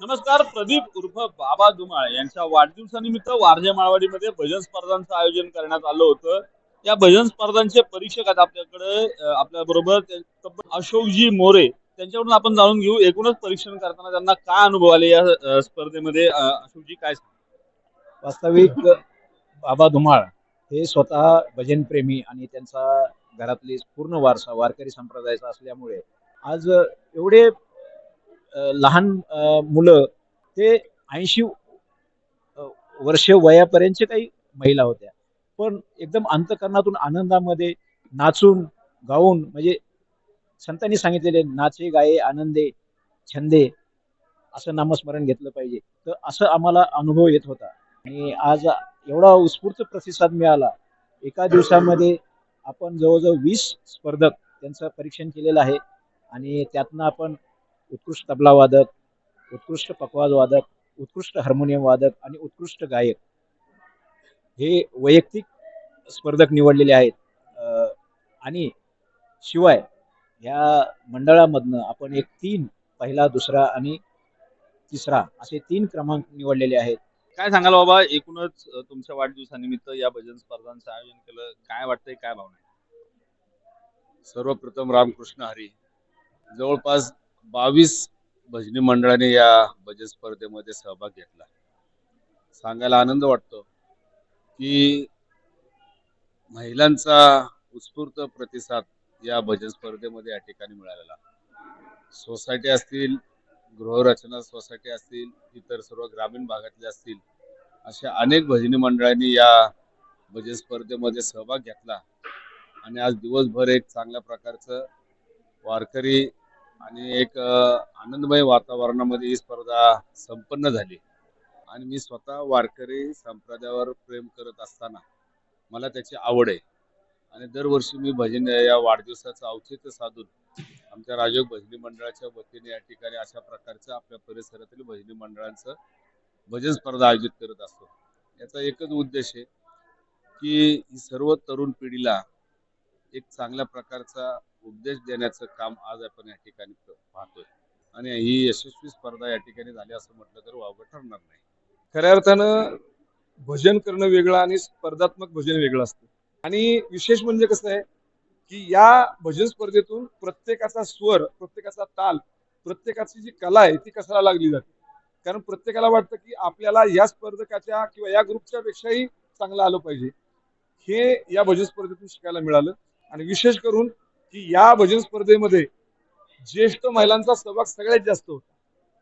नमस्कार प्रदीप उर्फ बाबा दुमाळ. यांच्या वाढदिवसानिमित्त वारजे माळवाडीमध्ये भजन स्पर्धांचं आयोजन करण्यात आलं होतं. या भजन स्पर्धांचे परीक्षक आहेत आपल्याकडे आपल्या बरोबर अशोकजी मोरे. त्यांच्याकडून आपण जाणून घेऊ एकूणच परीक्षण करताना त्यांना काय अनुभव आले या स्पर्धेमध्ये? अशोकजी काय? वास्तविक बाबा धुमाळ हे स्वतः भजनप्रेमी आणि त्यांचा घरातली पूर्ण वारसा वारकरी संप्रदायाचा असल्यामुळे आज एवढे लहान मुलं ते ऐंशी वर्ष वयापर्यंतचे काही महिला होत्या. पण एकदम अंतकरणातून आनंदामध्ये नाचून गाऊन म्हणजे संतांनी सांगितलेले नाचे गाये आनंदे छंदे असं नामस्मरण घेतलं पाहिजे. तर असं आम्हाला अनुभव येत होता. आणि आज एवढा उत्स्फूर्त प्रतिसाद मिळाला. एका दिवसामध्ये आपण जवळजवळ वीस स्पर्धक त्यांचं परीक्षण केलेलं आहे. आणि त्यातनं आपण उत्कृष्ट तबला वादक उत्कृष्ट पखवाज वादक उत्कृष्ट हार्मोनियम वादक आणि उत्कृष्ट गायक हे वैयक्तिक स्पर्धक निवडलेले आहेत. आणि शिवाय ह्या मंडळामधनं आपण एक तीन पहिला दुसरा आणि तिसरा असे तीन क्रमांक निवडलेले आहेत. काय सांगाल बाबा? एकूणच तुमच्या वाढदिवसानिमित्त या भजन स्पर्धांचं आयोजन केलं. काय वाटतंय काय भावना? सर्वप्रथम रामकृष्ण हरी. जवळपास बावीस भजनी मंडळाने या भजन स्पर्धेमध्ये सहभाग घेतला. सांगायला आनंद वाटतो की महिलांचा उत्स्फूर्त प्रतिसाद या भजन स्पर्धेमध्ये या ठिकाणी मिळालेला. सोसायटी असतील गृहरचना सोसायटी असतील इतर सर्व ग्रामीण भागातले असतील अशा अनेक भजनी मंडळांनी या भजन स्पर्धेमध्ये सहभाग घेतला. आणि आज दिवसभर एक चांगल्या प्रकारचं वारकरी आणि एक आनंदमय वातावरणामध्ये ही स्पर्धा संपन्न झाली. आणि मी स्वतः वारकरी संप्रदायावर प्रेम करत असताना मला त्याची आवड आहे. आणि दरवर्षी मी भजन या वाढदिवसाचं औचित्य साधून आमच्या राजयोग भजनी मंडळाच्या वतीने या ठिकाणी अशा प्रकारचं आपल्या परिसरातील भजनी मंडळांचं भजन स्पर्धा आयोजित करत असतो. याचा एकच उद्देश आहे की सर्व तरुण पिढीला एक चांगल्या प्रकारचा उपदेश देण्याचं काम आज आपण या ठिकाणी पाहतोय. आणि ही यशस्वी स्पर्धा या ठिकाणी झाली असं म्हटलं तर वावगं ठरणार नाही. खऱ्या अर्थानं भजन करणं वेगळं आणि स्पर्धात्मक भजन वेगळं असतं. आणि विशेष म्हणजे कसं आहे की या भजन स्पर्धेतून प्रत्येकाचा स्वर प्रत्येकाचा ताल प्रत्येकाची जी कला आहे ती कसाला लागली जाते? कारण प्रत्येकाला वाटतं की आपल्याला या स्पर्धकाच्या किंवा या ग्रुपच्या पेक्षाही चांगलं आलं पाहिजे. हे या भजन स्पर्धेतून शिकायला मिळालं. आणि विशेष करून की या भजन स्पर्धेमध्ये ज्येष्ठ महिलांचा सहभाग सगळ्यात जास्त होता.